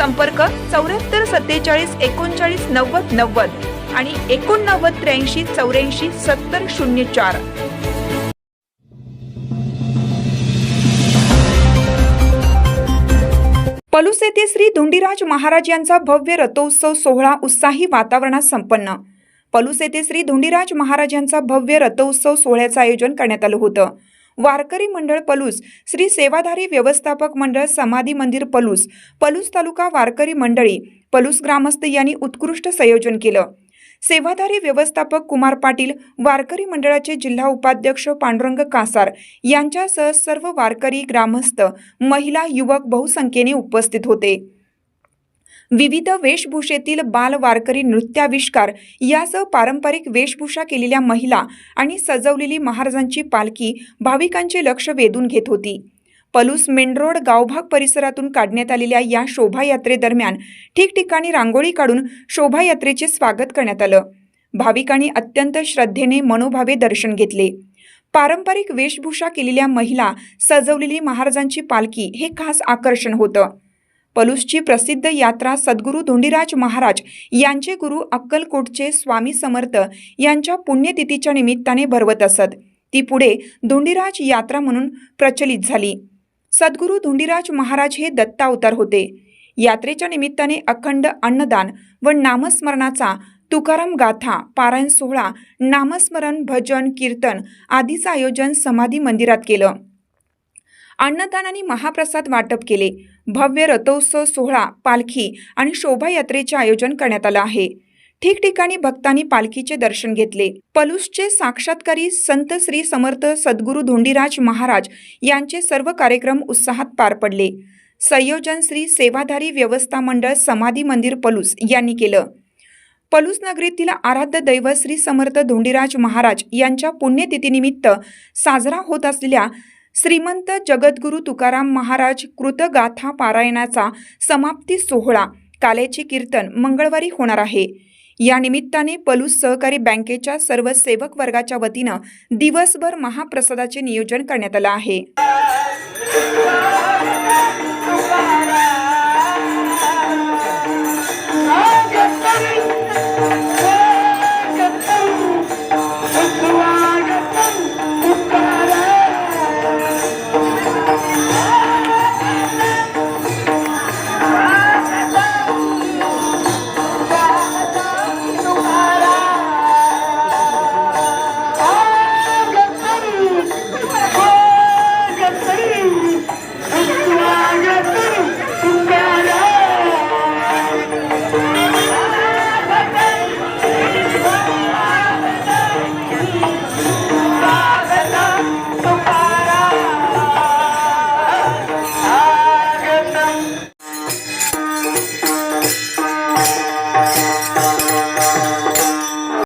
संपर्क चौऱ्याहत्तर सत्तेचाळीस एकोणचाळीस नव्वद नव्वद आणि एकोणनव्वद त्र्याऐंशी चौऱ्याऐंशी सत्तर शून्य चार. पलूस येथे श्री धुंडीराज महाराज यांचा भव्य रथोत्सव सोहळा उत्साही वातावरणात संपन्न. पलूस येथे श्री धुंडीराज महाराज यांचा भव्य रथोत्सव सोहळ्याचं आयोजन करण्यात आलं होतं. वारकरी मंडळ पलूस श्री सेवाधारी व्यवस्थापक मंडळ समाधी मंदिर पलूस पलूस तालुका वारकरी मंडळी पलूस ग्रामस्थ यांनी उत्कृष्ट संयोजन केलं. सेवाधारी व्यवस्थापक कुमार पाटील वारकरी मंडळाचे जिल्हा उपाध्यक्ष पांडुरंग कासार यांच्यासह सर्व वारकरी ग्रामस्थ महिला युवक बहुसंख्येने उपस्थित होते. विविध वेशभूषेतील बाल वारकरी नृत्याविष्कार यासह पारंपरिक वेशभूषा केलेल्या महिला आणि सजवलेली महाराजांची पालखी भाविकांचे लक्ष वेधून घेत होती. पलूस मेनरोड गावभाग परिसरातून काढण्यात आलेल्या या शोभायात्रेदरम्यान ठिकठिकाणी रांगोळी काढून शोभायात्रेचे स्वागत करण्यात आलं. भाविकांनी अत्यंत श्रद्धेने मनोभावे दर्शन घेतले. पारंपरिक वेशभूषा केलेल्या महिला सजवलेली महाराजांची पालखी हे खास आकर्षण होतं. पलूसची प्रसिद्ध यात्रा सद्गुरू धोंडीराज महाराज यांचे गुरु अक्कलकोटचे स्वामी समर्थ यांच्या पुण्यतिथीच्या निमित्ताने भरवत असत. ती पुढे धोंडीराज यात्रा म्हणून प्रचलित झाली. सद्गुरू धोंडीराज महाराज हे दत्तावतार होते. यात्रेच्या निमित्ताने अखंड अन्नदान व नामस्मरणाचा तुकाराम गाथा पारायण सोहळा नामस्मरण भजन कीर्तन आदीचं आयोजन समाधी मंदिरात केलं. अन्नदान आणि महाप्रसाद वाटप केले. भव्य रथोत्सव सोहळा पालखी आणि शोभायात्रेचे आयोजन करण्यात आलं आहे. ठिकठिकाणी भक्तांनी पालखीचे दर्शन घेतले. पलूसचे साक्षात्कारी संत श्री समर्थ सद्गुरू धोंडीराज महाराज यांचे सर्व कार्यक्रम उत्साहात पार पडले. संयोजन श्री सेवाधारी व्यवस्था मंडळ समाधी मंदिर पलूस यांनी केलं. पलूस नगरीतील आराध्य दैव श्री समर्थ धोंडीराज महाराज यांच्या पुण्यतिथीनिमित्त साजरा होत असलेल्या श्रीमंत जगद्गुरू तुकाराम महाराज कृतगाथा पारायणाचा समाप्ती सोहळा कालेचे कीर्तन मंगळवारी होणार आहे. या निमित्ताने पलूस सहकारी बँकेच्या सर्व सेवक वर्गाच्या वतीनं दिवसभर महाप्रसादाचे नियोजन करण्यात आलं आहे.